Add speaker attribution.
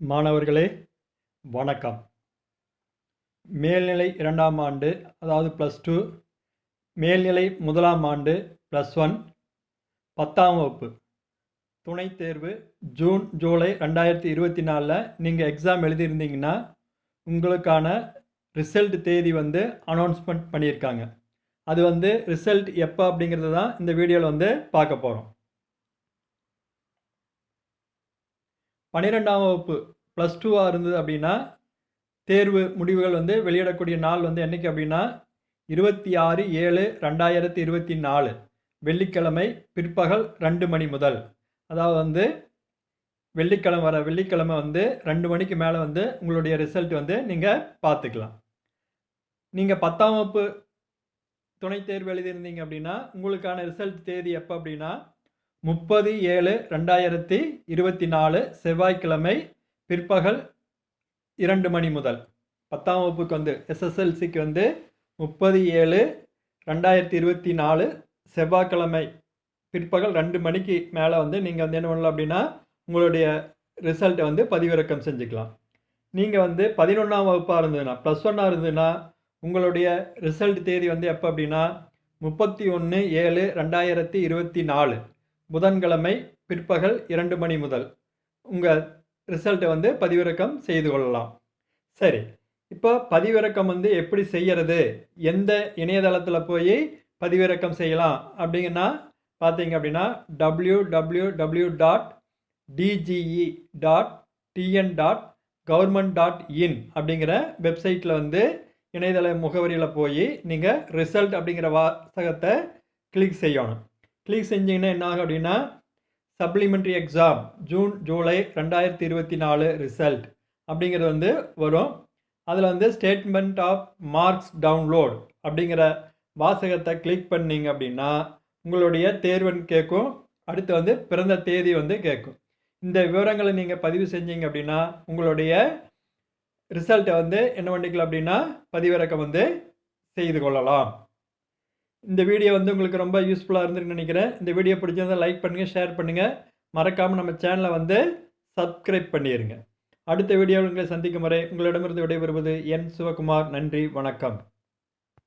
Speaker 1: மாணவர்களே வணக்கம். மேல்நிலை இரண்டாம் ஆண்டு அதாவது ப்ளஸ் டூ மேல்நிலை முதலாம் ஆண்டு ப்ளஸ் ஒன் பத்தாம் வகுப்பு. துணைத் தேர்வு ஜூன் ஜூலை ரெண்டாயிரத்தி இருபத்தி நாலில் நீங்கள் எக்ஸாம் எழுதியிருந்தீங்கன்னா உங்களுக்கான ரிசல்ட் தேதி வந்து அனௌன்ஸ்மெண்ட் பண்ணியிருக்காங்க. அது வந்து ரிசல்ட் எப்போ அப்படிங்கிறது தான் இந்த வீடியோவில் வந்து பார்க்க போகிறோம் பன்னிரெண்டாம் வகுப்பு ப்ளஸ் டூவாக இருந்தது அப்படின்னா தேர்வு முடிவுகள் வந்து வெளியிடக்கூடிய நாள் வந்து என்றைக்கு அப்படின்னா இருபத்தி ஆறு ஏழு ரெண்டாயிரத்தி இருபத்தி நாலு வெள்ளிக்கிழமை பிற்பகல் ரெண்டு மணி முதல். அதாவது வந்து வெள்ளிக்கிழமை வர வெள்ளிக்கிழமை வந்து ரெண்டு மணிக்கு மேலே வந்து உங்களுடைய ரிசல்ட் வந்து நீங்கள் பார்த்துக்கலாம். நீங்கள் பத்தாம் வகுப்பு துணைத் தேர்வு எழுதியிருந்தீங்க அப்படின்னா உங்களுக்கான ரிசல்ட் தேதி எப்போ அப்படின்னா முப்பது ஏழு ரெண்டாயிரத்தி இருபத்தி நாலு செவ்வாய்க்கிழமை பிற்பகல் இரண்டு மணி முதல். பத்தாம் வகுப்புக்கு வந்து எஸ்எஸ்எல்சிக்கு வந்து முப்பது ஏழு ரெண்டாயிரத்தி இருபத்தி நாலு செவ்வாய்க்கிழமை பிற்பகல் ரெண்டு மணிக்கு மேலே வந்து நீங்கள் வந்து என்ன பண்ணலாம் அப்படின்னா உங்களுடைய ரிசல்ட்டை வந்து பதிவிறக்கம் செஞ்சுக்கலாம். நீங்கள் வந்து பதினொன்றாம் வகுப்பாக இருந்ததுன்னா ப்ளஸ் ஒன்னாக இருந்ததுன்னா உங்களுடைய ரிசல்ட் தேதி வந்து எப்போ அப்படின்னா முப்பத்தி ஒன்று ஏழு ரெண்டாயிரத்தி இருபத்தி நாலு புதன்கிழமை பிற்பகல் இரண்டு மணி முதல். உங்கள் ரிசல்ட்டை வந்து பதிவிறக்கம் செய்து கொள்ளலாம். சரி இப்போ பதிவிறக்கம் வந்து எப்படி செய்கிறது எந்த இணையதளத்தில் போய் பதிவிறக்கம் செய்யலாம்? அப்படிங்கன்னா பார்த்தீங்க அப்படின்னா W W W dot DGE dot TN dot government dot in அப்படிங்கிற வெப்சைட்டில் வந்து இணையதள முகவரியில் போய் நீங்கள் ரிசல்ட் அப்படிங்கிற வாசகத்தை கிளிக் செய்யணும். கிளிக் செஞ்சீங்கன்னா என்ன ஆகும் அப்படின்னா சப்ளிமெண்ட்ரி எக்ஸாம் ஜூன் ஜூலை ரெண்டாயிரத்தி இருபத்தி நாலு ரிசல்ட் அப்படிங்கிறது வந்து வரும். அதில் வந்து ஸ்டேட்மெண்ட் ஆஃப் மார்க்ஸ் டவுன்லோட் அப்படிங்கிற வாசகத்தை கிளிக் பண்ணீங்க அப்படின்னா உங்களுடைய தேர்வன் கேட்கும். அடுத்து வந்து பிறந்த தேதி வந்து கேட்கும். இந்த விவரங்களை நீங்கள் பதிவு செஞ்சீங்க அப்படின்னா உங்களுடைய ரிசல்ட்டை வந்து என்ன பண்ணிக்கலாம் அப்படின்னா பதிவிறக்கம் வந்து செய்து கொள்ளலாம். இந்த வீடியோ வந்து உங்களுக்கு ரொம்ப யூஸ்ஃபுல்லாக இருந்திருக்குன்னு நினைக்கிறேன். இந்த வீடியோ பிடிச்சிருந்தால் லைக் பண்ணுங்கள் ஷேர் பண்ணுங்கள் மறக்காமல் நம்ம சேனலை வந்து சப்ஸ்கிரைப் பண்ணிடுங்க அடுத்த வீடியோவில் உங்களை சந்திக்கும் வரை உங்களிடமிருந்து விடைபெறுவது என் சிவகுமார். நன்றி வணக்கம்.